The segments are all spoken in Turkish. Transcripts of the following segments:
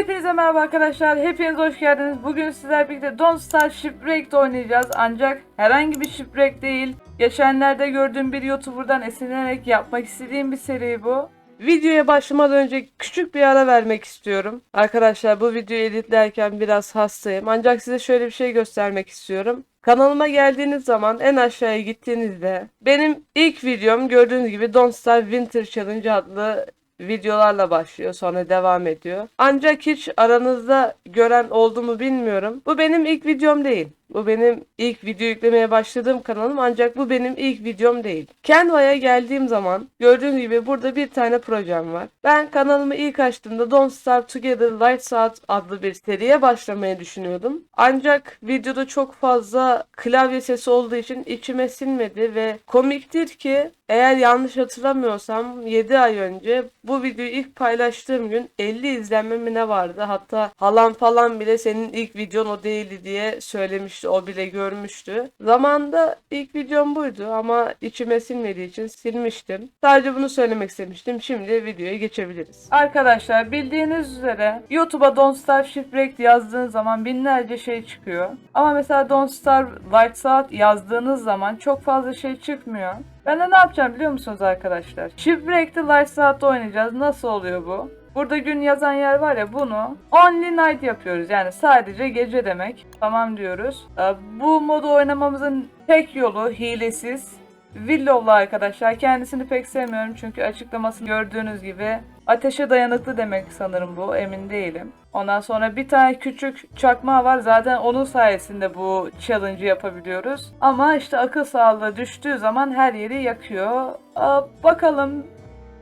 Hepinize merhaba arkadaşlar. Hepiniz hoş geldiniz. Bugün sizlerle birlikte Don't Start Shipwrecked oynayacağız. Ancak herhangi bir shipwreck değil. Geçenlerde gördüğüm bir YouTuber'dan esinlenerek yapmak istediğim bir seri bu. Videoya başlamadan önce küçük bir ara vermek istiyorum. Arkadaşlar bu videoyu editlerken biraz hastayım. Ancak size şöyle bir şey göstermek istiyorum. Kanalıma geldiğiniz zaman en aşağıya gittiğinizde benim ilk videom gördüğünüz gibi Don't Starve Winter Challenge adlı videolarla başlıyor sonra devam ediyor. Ancak hiç aranızda gören oldu mu bilmiyorum. Bu benim ilk videom değil. Bu benim ilk video yüklemeye başladığım kanalım ancak bu benim ilk videom değil. Canva'ya geldiğim zaman gördüğünüz gibi burada bir tane projem var. Ben kanalımı ilk açtığımda Don't Starve Together Lights Out adlı bir seriye başlamayı düşünüyordum. Ancak videoda çok fazla klavye sesi olduğu için içime sinmedi ve komiktir ki eğer yanlış hatırlamıyorsam 7 ay önce bu videoyu ilk paylaştığım gün 50 izlenme ne vardı. Hatta halam falan bile senin ilk videon o değildi diye söylemişti. O bile görmüştü. Zamanda ilk videom buydu ama içime sinmediği için silmiştim. Sadece bunu söylemek istemiştim. Şimdi videoya geçebiliriz. Arkadaşlar bildiğiniz üzere YouTube'a Don't Starve Shipwrecked yazdığınız zaman binlerce şey çıkıyor. Ama mesela Don't Starve Lights Out yazdığınız zaman çok fazla şey çıkmıyor. Ben de ne yapacağım biliyor musunuz arkadaşlar? Shipwrecked'ı Lights Out'ta oynayacağız. Nasıl oluyor bu? Burada gün yazan yer var ya bunu only night yapıyoruz. Yani sadece gece demek. Tamam diyoruz. Ee, Bu modu oynamamızın tek yolu hilesiz. Willow'lu arkadaşlar. Kendisini pek sevmiyorum çünkü açıklamasını gördüğünüz gibi ateşe dayanıklı demek sanırım bu. Emin değilim. Ondan sonra bir tane küçük çakma var. Zaten onun sayesinde bu challenge'ı yapabiliyoruz. Ama işte akıl sağlığı düştüğü zaman her yeri yakıyor. Aa, bakalım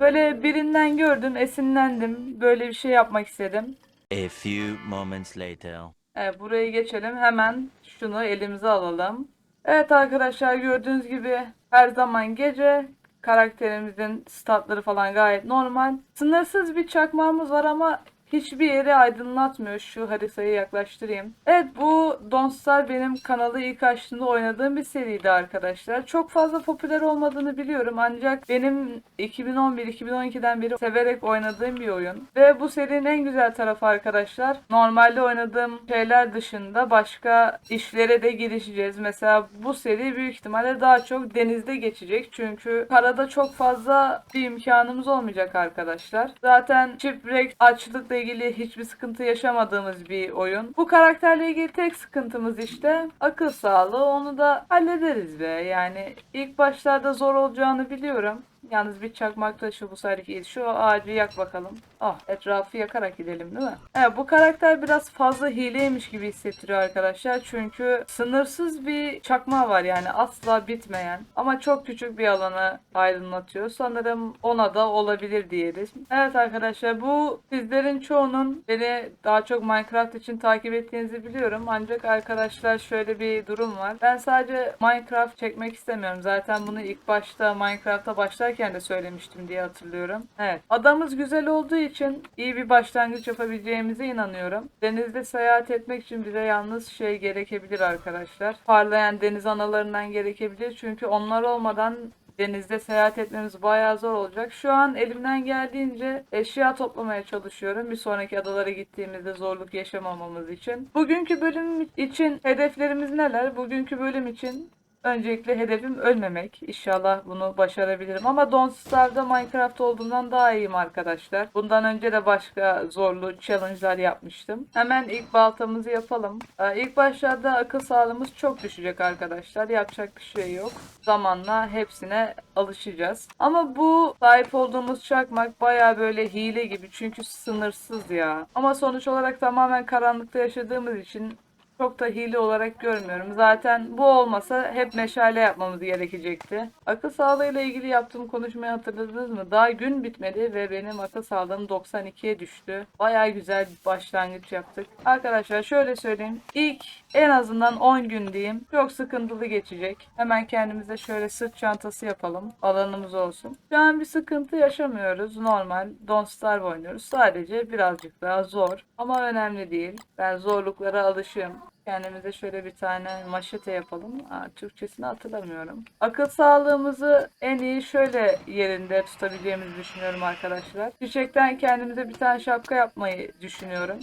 Böyle birinden gördüm, esinlendim. Böyle bir şey yapmak istedim. A few moments later. Evet, burayı geçelim. Hemen şunu elimize alalım. Evet arkadaşlar gördüğünüz gibi her zaman gece karakterimizin statları falan gayet normal. Sınırsız bir çakmağımız var ama hiçbir yeri aydınlatmıyor. Şu haritayı yaklaştırayım. Evet bu Don't Star benim kanalı ilk açtığımda oynadığım bir seriydi arkadaşlar. Çok fazla popüler olmadığını biliyorum ancak benim 2011-2012'den beri severek oynadığım bir oyun. Ve bu serinin en güzel tarafı arkadaşlar normalde oynadığım şeyler dışında başka işlere de girişeceğiz. Mesela bu seri büyük ihtimalle daha çok denizde geçecek. Çünkü karada çok fazla bir imkanımız olmayacak arkadaşlar. Zaten Shipwreck açlıkla ilgili hiçbir sıkıntı yaşamadığımız bir oyun. Bu karakterle ilgili tek sıkıntımız işte akıl sağlığı. Onu da hallederiz be. Yani ilk başlarda zor olacağını biliyorum. Yalnız bir çakmak taşı bu sefer Şu ağacı yak bakalım. Ah etrafı yakarak gidelim değil mi? Evet bu karakter biraz fazla hileymiş gibi hissettiriyor arkadaşlar. Çünkü sınırsız bir çakma var yani asla bitmeyen. Ama çok küçük bir alanı aydınlatıyor. Sanırım ona da olabilir diyelim. Evet arkadaşlar bu sizlerin çoğunun beni daha çok Minecraft için takip ettiğinizi biliyorum. Ancak arkadaşlar şöyle bir durum var. Ben sadece Minecraft çekmek istemiyorum. Zaten bunu ilk başta Minecraft'a başlarken de söylemiştim diye hatırlıyorum. Evet. Adamız güzel olduğu için iyi bir başlangıç yapabileceğimize inanıyorum. Denizde seyahat etmek için bize yalnız şey gerekebilir arkadaşlar. Parlayan deniz analarından gerekebilir. Çünkü onlar olmadan denizde seyahat etmemiz bayağı zor olacak. Şu an elimden geldiğince eşya toplamaya çalışıyorum. Bir sonraki adalara gittiğimizde zorluk yaşamamamız için. Bugünkü bölüm için hedeflerimiz neler? Bugünkü bölüm için Öncelikle hedefim ölmemek. İnşallah bunu başarabilirim. Ama Don't Starve'da Minecraft olduğundan daha iyiyim arkadaşlar. Bundan önce de başka zorlu challenge'lar yapmıştım. Hemen ilk baltamızı yapalım. Ee, İlk başlarda akıl sağlığımız çok düşecek arkadaşlar. Yapacak bir şey yok. Zamanla hepsine alışacağız. Ama bu sahip olduğumuz çakmak baya böyle hile gibi. Çünkü sınırsız ya. Ama sonuç olarak tamamen karanlıkta yaşadığımız için çok da hile olarak görmüyorum. Zaten bu olmasa hep meşale yapmamız gerekecekti. Akıl sağlığıyla ilgili yaptığım konuşmayı hatırladınız mı? Daha gün bitmedi ve benim akıl sağlığım 92'ye düştü. Baya güzel bir başlangıç yaptık. Arkadaşlar şöyle söyleyeyim. İlk en azından 10 gün diyeyim. Çok sıkıntılı geçecek. Hemen kendimize şöyle sırt çantası yapalım. Alanımız olsun. Şu an bir sıkıntı yaşamıyoruz. Normal. Don't Starve oynuyoruz. Sadece birazcık daha zor. Ama önemli değil. Ben zorluklara alışığım. Kendimize şöyle bir tane maşete yapalım. Aa, Türkçesini hatırlamıyorum. Akıl sağlığımızı en iyi şöyle yerinde tutabileceğimizi düşünüyorum arkadaşlar. Çiçekten kendimize bir tane şapka yapmayı düşünüyorum.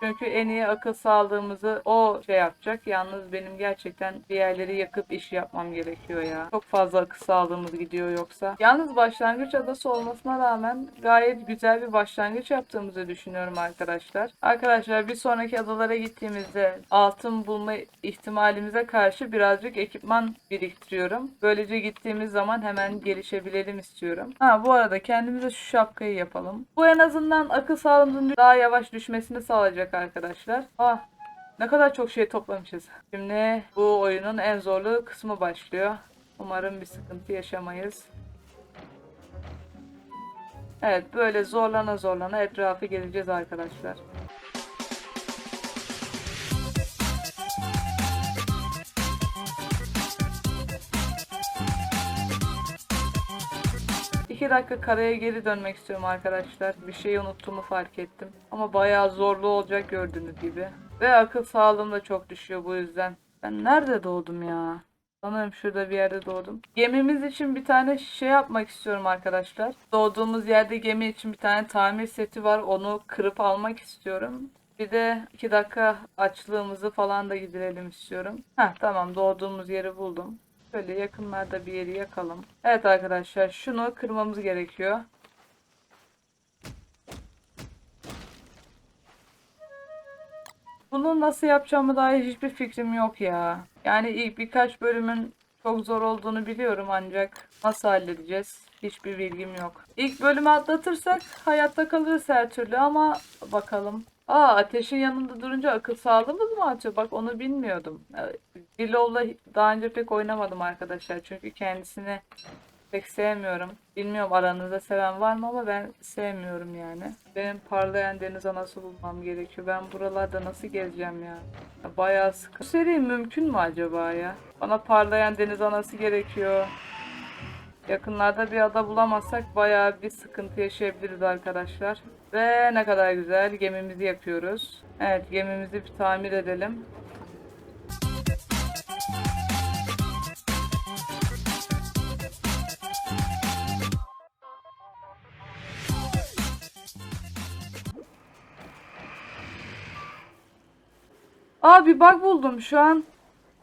Çünkü en iyi akıl sağlığımızı o şey yapacak. Yalnız benim gerçekten bir yerleri yakıp iş yapmam gerekiyor ya. Çok fazla akıl sağlığımız gidiyor yoksa. Yalnız başlangıç adası olmasına rağmen gayet güzel bir başlangıç yaptığımızı düşünüyorum arkadaşlar. Arkadaşlar bir sonraki adalara gittiğimizde altın bulma ihtimalimize karşı birazcık ekipman biriktiriyorum. Böylece gittiğimiz zaman hemen gelişebilelim istiyorum. Ha bu arada kendimize şu şapkayı yapalım. Bu en azından akıl sağlığımızın daha yavaş düşmesini sağlayacak arkadaşlar. Ah ne kadar çok şey toplamışız. Şimdi bu oyunun en zorlu kısmı başlıyor. Umarım bir sıkıntı yaşamayız. Evet böyle zorlana zorlana etrafı gezeceğiz arkadaşlar. İki dakika karaya geri dönmek istiyorum arkadaşlar. Bir şeyi unuttuğumu fark ettim. Ama bayağı zorlu olacak gördüğünüz gibi. Ve akıl sağlığım da çok düşüyor bu yüzden. Ben nerede doğdum ya? Sanırım şurada bir yerde doğdum. Gemimiz için bir tane şey yapmak istiyorum arkadaşlar. Doğduğumuz yerde gemi için bir tane tamir seti var. Onu kırıp almak istiyorum. Bir de iki dakika açlığımızı falan da giderelim istiyorum. Heh tamam doğduğumuz yeri buldum. Şöyle yakınlarda bir yeri yakalım. Evet arkadaşlar şunu kırmamız gerekiyor. Bunu nasıl yapacağımı dair hiçbir fikrim yok ya. Yani ilk birkaç bölümün çok zor olduğunu biliyorum ancak nasıl halledeceğiz hiçbir bilgim yok. İlk bölümü atlatırsak hayatta kalırız her türlü ama bakalım. Aa ateşin yanında durunca akıl sağlığımız mı artıyor? Bak onu bilmiyordum. Dilov'la daha önce pek oynamadım arkadaşlar çünkü kendisini pek sevmiyorum. Bilmiyorum aranızda seven var mı ama ben sevmiyorum yani. Benim parlayan deniz anası bulmam gerekiyor. Ben buralarda nasıl gezeceğim ya? Ya Bayağı sıkı. Bu seri mümkün mü acaba ya? Bana parlayan deniz anası gerekiyor. Yakınlarda bir ada bulamazsak bayağı bir sıkıntı yaşayabiliriz arkadaşlar. Ve ne kadar güzel gemimizi yapıyoruz. Evet gemimizi bir tamir edelim. Aa bir bug buldum şu an.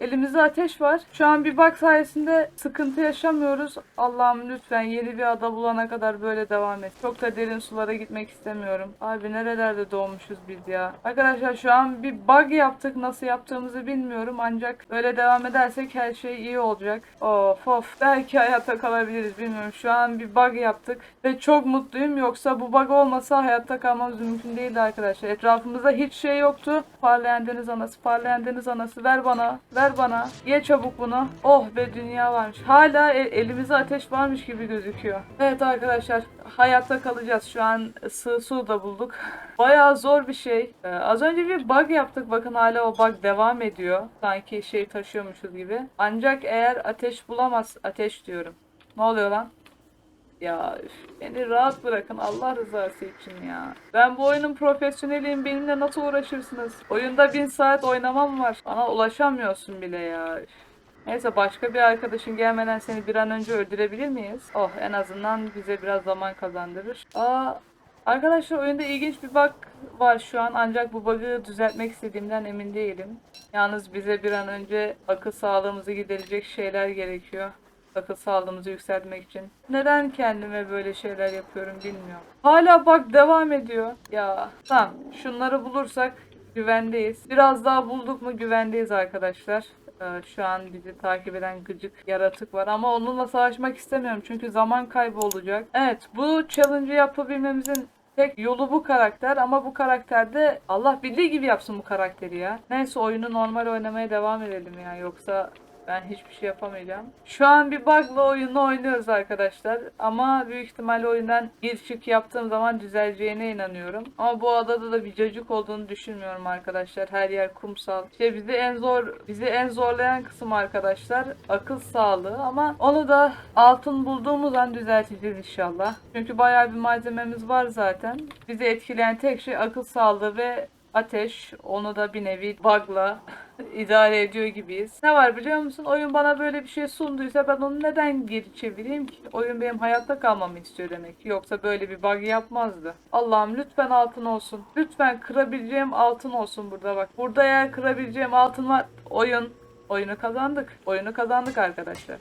Elimizde ateş var. Şu an bir bug sayesinde sıkıntı yaşamıyoruz. Allah'ım lütfen yeni bir ada bulana kadar böyle devam et. Çok da derin sulara gitmek istemiyorum. Abi nerelerde doğmuşuz biz ya. Arkadaşlar şu an bir bug yaptık. Nasıl yaptığımızı bilmiyorum. Ancak böyle devam edersek her şey iyi olacak. Of of. Belki hayatta kalabiliriz bilmiyorum. Şu an bir bug yaptık. Ve çok mutluyum. Yoksa bu bug olmasa hayatta kalmamız mümkün değildi arkadaşlar. Etrafımızda hiç şey yoktu. Parlayan deniz anası, parlayan deniz anası ver bana. Ver bana. Ye çabuk bunu. Oh be dünya varmış. Hala e- elimizde ateş varmış gibi gözüküyor. Evet arkadaşlar hayatta kalacağız. Şu an sığ su da bulduk. Bayağı zor bir şey. Ee, az önce bir bug yaptık. Bakın hala o bug devam ediyor. Sanki şey taşıyormuşuz gibi. Ancak eğer ateş bulamaz. Ateş diyorum. Ne oluyor lan? Ya beni rahat bırakın Allah rızası için ya. Ben bu oyunun profesyoneliyim. Benimle nasıl uğraşırsınız? Oyunda bin saat oynamam var. Bana ulaşamıyorsun bile ya. Neyse başka bir arkadaşın gelmeden seni bir an önce öldürebilir miyiz? Oh en azından bize biraz zaman kazandırır. Aa Arkadaşlar oyunda ilginç bir bug var şu an ancak bu bug'ı düzeltmek istediğimden emin değilim. Yalnız bize bir an önce akıl sağlığımızı giderecek şeyler gerekiyor akıl sağlığımızı yükseltmek için. Neden kendime böyle şeyler yapıyorum bilmiyorum. Hala bak devam ediyor. Ya tamam şunları bulursak güvendeyiz. Biraz daha bulduk mu güvendeyiz arkadaşlar. Ee, şu an bizi takip eden gıcık yaratık var ama onunla savaşmak istemiyorum çünkü zaman kaybı olacak. Evet bu challenge'ı yapabilmemizin Tek yolu bu karakter ama bu karakterde Allah bildiği gibi yapsın bu karakteri ya. Neyse oyunu normal oynamaya devam edelim ya yoksa ben hiçbir şey yapamayacağım. Şu an bir bug'la oyunu oynuyoruz arkadaşlar. Ama büyük ihtimalle oyundan bir çık yaptığım zaman düzeleceğine inanıyorum. Ama bu adada da bir cacık olduğunu düşünmüyorum arkadaşlar. Her yer kumsal. İşte bizi en zor bizi en zorlayan kısım arkadaşlar akıl sağlığı ama onu da altın bulduğumuz an düzelteceğiz inşallah. Çünkü bayağı bir malzememiz var zaten. Bizi etkileyen tek şey akıl sağlığı ve ateş. Onu da bir nevi bug'la idare ediyor gibiyiz. Ne var biliyor musun? Oyun bana böyle bir şey sunduysa ben onu neden geri çevireyim ki? Oyun benim hayatta kalmamı istiyor demek. Yoksa böyle bir bug yapmazdı. Allah'ım lütfen altın olsun. Lütfen kırabileceğim altın olsun burada bak. Burada eğer kırabileceğim altın var. Oyun. Oyunu kazandık. Oyunu kazandık arkadaşlar.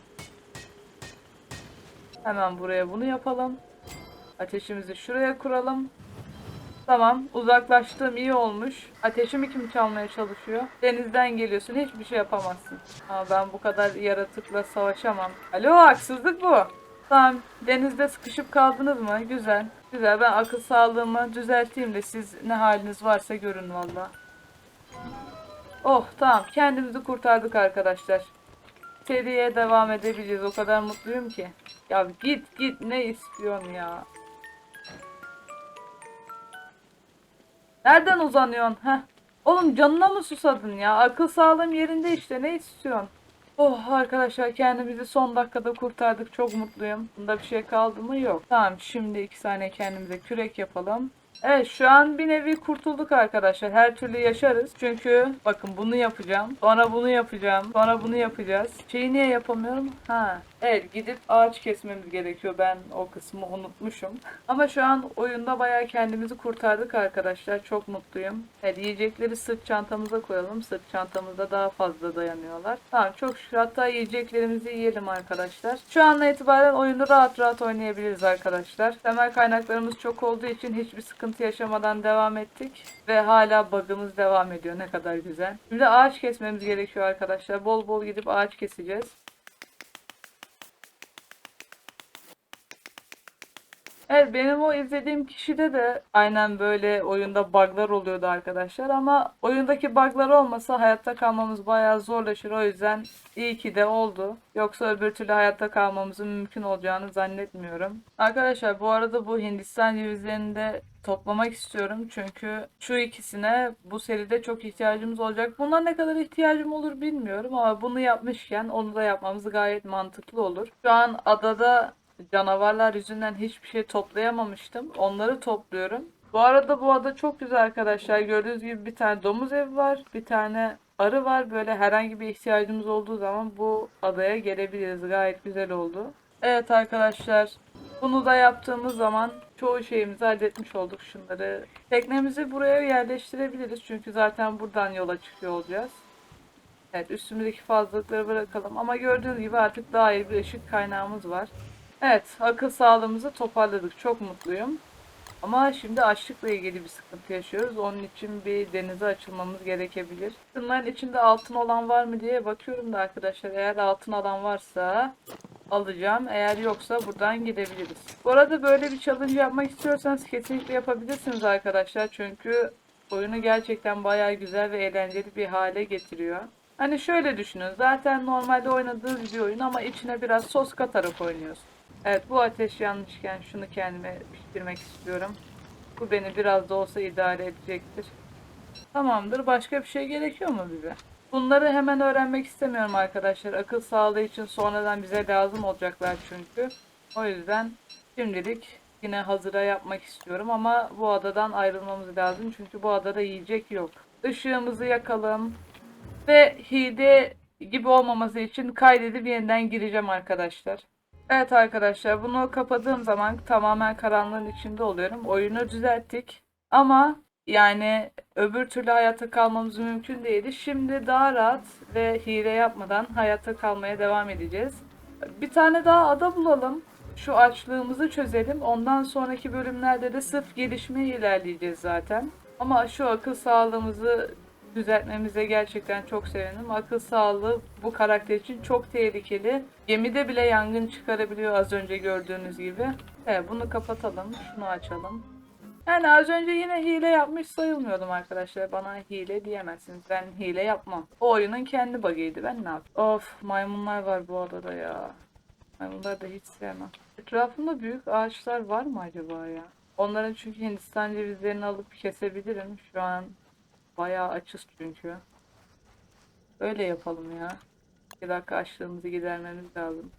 Hemen buraya bunu yapalım. Ateşimizi şuraya kuralım. Tamam uzaklaştığım iyi olmuş. Ateşimi kim çalmaya çalışıyor? Denizden geliyorsun hiçbir şey yapamazsın. Ama ben bu kadar yaratıkla savaşamam. Alo haksızlık bu. Tamam denizde sıkışıp kaldınız mı? Güzel. Güzel ben akıl sağlığımı düzelteyim de siz ne haliniz varsa görün valla. Oh tamam kendimizi kurtardık arkadaşlar. Seriye devam edebileceğiz o kadar mutluyum ki. Ya git git ne istiyorsun ya? Nereden uzanıyorsun? Heh. Oğlum canına mı susadın ya? Akıl sağlığım yerinde işte. Ne istiyorsun? Oh arkadaşlar kendimizi son dakikada kurtardık. Çok mutluyum. Bunda bir şey kaldı mı? Yok. Tamam şimdi iki saniye kendimize kürek yapalım. Evet şu an bir nevi kurtulduk arkadaşlar. Her türlü yaşarız. Çünkü bakın bunu yapacağım. Sonra bunu yapacağım. Sonra bunu yapacağız. Şeyi niye yapamıyorum? Ha. Evet gidip ağaç kesmemiz gerekiyor. Ben o kısmı unutmuşum. Ama şu an oyunda bayağı kendimizi kurtardık arkadaşlar. Çok mutluyum. Evet yiyecekleri sırt çantamıza koyalım. Sırt çantamızda daha fazla dayanıyorlar. Tamam çok şükür. Hatta yiyeceklerimizi yiyelim arkadaşlar. Şu anla itibaren oyunu rahat rahat oynayabiliriz arkadaşlar. Temel kaynaklarımız çok olduğu için hiçbir sıkıntı yaşamadan devam ettik. Ve hala bug'ımız devam ediyor. Ne kadar güzel. Şimdi ağaç kesmemiz gerekiyor arkadaşlar. Bol bol gidip ağaç keseceğiz. Evet benim o izlediğim kişide de aynen böyle oyunda bug'lar oluyordu arkadaşlar ama oyundaki bug'lar olmasa hayatta kalmamız bayağı zorlaşır o yüzden iyi ki de oldu. Yoksa öbür türlü hayatta kalmamızın mümkün olacağını zannetmiyorum. Arkadaşlar bu arada bu Hindistan cevizlerini de toplamak istiyorum çünkü şu ikisine bu seride çok ihtiyacımız olacak. Buna ne kadar ihtiyacım olur bilmiyorum ama bunu yapmışken onu da yapmamız gayet mantıklı olur. Şu an adada canavarlar yüzünden hiçbir şey toplayamamıştım. Onları topluyorum. Bu arada bu ada çok güzel arkadaşlar. Gördüğünüz gibi bir tane domuz evi var. Bir tane arı var. Böyle herhangi bir ihtiyacımız olduğu zaman bu adaya gelebiliriz. Gayet güzel oldu. Evet arkadaşlar. Bunu da yaptığımız zaman çoğu şeyimizi halletmiş olduk şunları. Teknemizi buraya yerleştirebiliriz. Çünkü zaten buradan yola çıkıyor olacağız. Evet üstümüzdeki fazlalıkları bırakalım. Ama gördüğünüz gibi artık daha iyi bir ışık kaynağımız var. Evet, akıl sağlığımızı toparladık. Çok mutluyum. Ama şimdi açlıkla ilgili bir sıkıntı yaşıyoruz. Onun için bir denize açılmamız gerekebilir. Bunların içinde altın olan var mı diye bakıyorum da arkadaşlar. Eğer altın alan varsa alacağım. Eğer yoksa buradan gidebiliriz. Bu arada böyle bir challenge yapmak istiyorsanız kesinlikle yapabilirsiniz arkadaşlar. Çünkü oyunu gerçekten bayağı güzel ve eğlenceli bir hale getiriyor. Hani şöyle düşünün. Zaten normalde oynadığınız bir oyun ama içine biraz sos katarak oynuyorsun. Evet bu ateş yanmışken şunu kendime pişirmek istiyorum. Bu beni biraz da olsa idare edecektir. Tamamdır. Başka bir şey gerekiyor mu bize? Bunları hemen öğrenmek istemiyorum arkadaşlar. Akıl sağlığı için sonradan bize lazım olacaklar çünkü. O yüzden şimdilik yine hazıra yapmak istiyorum ama bu adadan ayrılmamız lazım. Çünkü bu adada yiyecek yok. Işığımızı yakalım. Ve hile gibi olmaması için kaydedip yeniden gireceğim arkadaşlar. Evet arkadaşlar bunu kapadığım zaman tamamen karanlığın içinde oluyorum. Oyunu düzelttik. Ama yani öbür türlü hayatta kalmamız mümkün değildi. Şimdi daha rahat ve hile yapmadan hayatta kalmaya devam edeceğiz. Bir tane daha ada bulalım. Şu açlığımızı çözelim. Ondan sonraki bölümlerde de sırf gelişmeye ilerleyeceğiz zaten. Ama şu akıl sağlığımızı düzeltmemize gerçekten çok sevindim. Akıl sağlığı bu karakter için çok tehlikeli. Gemide bile yangın çıkarabiliyor az önce gördüğünüz gibi. Evet bunu kapatalım. Şunu açalım. Yani az önce yine hile yapmış sayılmıyordum arkadaşlar. Bana hile diyemezsiniz. Ben hile yapmam. O oyunun kendi bug'ıydı. Ben ne yapayım? Of maymunlar var bu adada ya. Maymunları da hiç sevmem. Etrafında büyük ağaçlar var mı acaba ya? Onların çünkü Hindistan cevizlerini alıp kesebilirim. Şu an Bayağı açız çünkü. Öyle yapalım ya. Bir dakika açlığımızı gidermemiz lazım.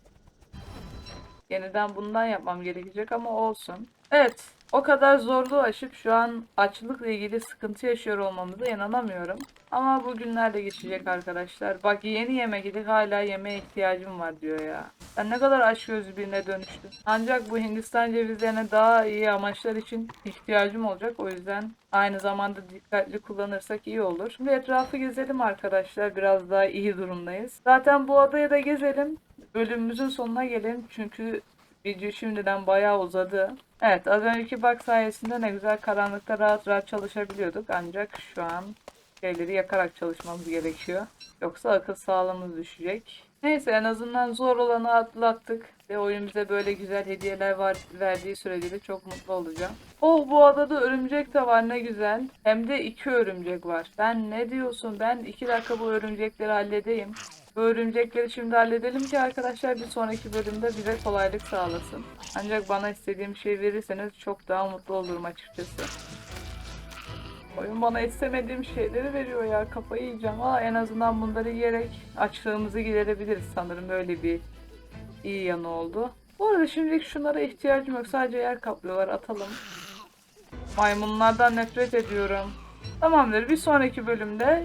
Yeniden bundan yapmam gerekecek ama olsun. Evet. O kadar zorluğu aşıp şu an açlıkla ilgili sıkıntı yaşıyor olmamıza inanamıyorum. Ama bu günler de geçecek arkadaşlar. Bak yeni yemek yedik hala yemeğe ihtiyacım var diyor ya. Ben ne kadar açgözlü birine dönüştüm. Ancak bu Hindistan cevizlerine daha iyi amaçlar için ihtiyacım olacak. O yüzden aynı zamanda dikkatli kullanırsak iyi olur. Şimdi etrafı gezelim arkadaşlar. Biraz daha iyi durumdayız. Zaten bu adayı da gezelim. Bölümümüzün sonuna gelelim. Çünkü video şimdiden bayağı uzadı. Evet az önceki bug sayesinde ne güzel karanlıkta rahat rahat çalışabiliyorduk. Ancak şu an şeyleri yakarak çalışmamız gerekiyor. Yoksa akıl sağlığımız düşecek. Neyse en azından zor olanı atlattık. Ve oyun bize böyle güzel hediyeler var, verdiği sürece de çok mutlu olacağım. Oh bu adada örümcek de var ne güzel. Hem de iki örümcek var. Ben ne diyorsun? Ben iki dakika bu örümcekleri halledeyim. Bu örümcekleri şimdi halledelim ki arkadaşlar bir sonraki bölümde bize kolaylık sağlasın. Ancak bana istediğim şey verirseniz çok daha mutlu olurum açıkçası. Oyun bana istemediğim şeyleri veriyor ya kafayı yiyeceğim. Aa, en azından bunları yiyerek açlığımızı giderebiliriz sanırım böyle bir iyi yanı oldu. Bu arada şimdilik şunlara ihtiyacım yok sadece yer kaplıyorlar atalım. Maymunlardan nefret ediyorum. Tamamdır bir sonraki bölümde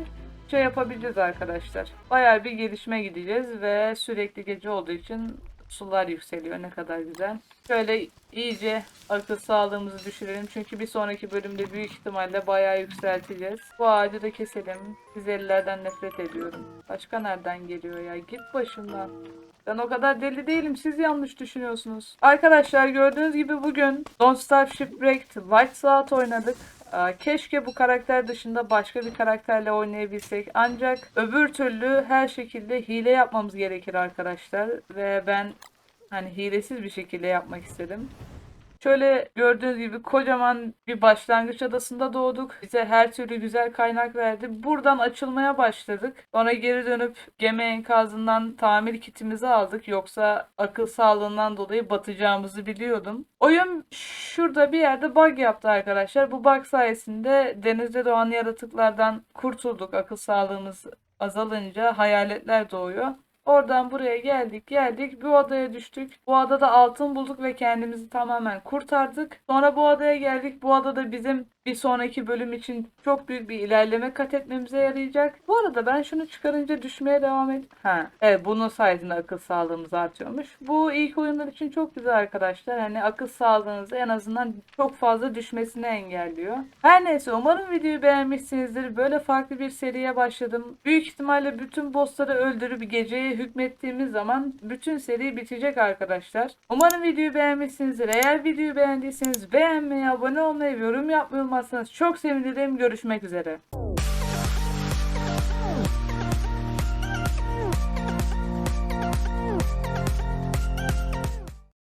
şey yapabileceğiz arkadaşlar. Bayağı bir gelişme gideceğiz ve sürekli gece olduğu için sular yükseliyor ne kadar güzel. Şöyle iyice akıl sağlığımızı düşürelim çünkü bir sonraki bölümde büyük ihtimalle bayağı yükselteceğiz. Bu ağacı da keselim. Sizelilerden nefret ediyorum. Başka nereden geliyor ya? Git başımdan. Ben o kadar deli değilim. Siz yanlış düşünüyorsunuz. Arkadaşlar gördüğünüz gibi bugün Don't Starve Shipwrecked White Saat oynadık. Keşke bu karakter dışında başka bir karakterle oynayabilsek. Ancak öbür türlü her şekilde hile yapmamız gerekir arkadaşlar. Ve ben hani hilesiz bir şekilde yapmak istedim. Şöyle gördüğünüz gibi kocaman bir başlangıç adasında doğduk. Bize her türlü güzel kaynak verdi. Buradan açılmaya başladık. Sonra geri dönüp gemi enkazından tamir kitimizi aldık. Yoksa akıl sağlığından dolayı batacağımızı biliyordum. Oyun şurada bir yerde bug yaptı arkadaşlar. Bu bug sayesinde denizde doğan yaratıklardan kurtulduk. Akıl sağlığımız azalınca hayaletler doğuyor. Oradan buraya geldik geldik bu adaya düştük. Bu adada altın bulduk ve kendimizi tamamen kurtardık. Sonra bu adaya geldik. Bu adada bizim bir sonraki bölüm için çok büyük bir ilerleme kat etmemize yarayacak. Bu arada ben şunu çıkarınca düşmeye devam et. Ha, evet bunun sayesinde akıl sağlığımız artıyormuş. Bu ilk oyunlar için çok güzel arkadaşlar. Hani akıl sağlığınızı en azından çok fazla düşmesini engelliyor. Her neyse umarım videoyu beğenmişsinizdir. Böyle farklı bir seriye başladım. Büyük ihtimalle bütün bossları öldürüp geceye hükmettiğimiz zaman bütün seri bitecek arkadaşlar. Umarım videoyu beğenmişsinizdir. Eğer videoyu beğendiyseniz beğenmeyi, abone olmayı yorum yapmayı yapmazsanız çok sevinirim. Görüşmek üzere.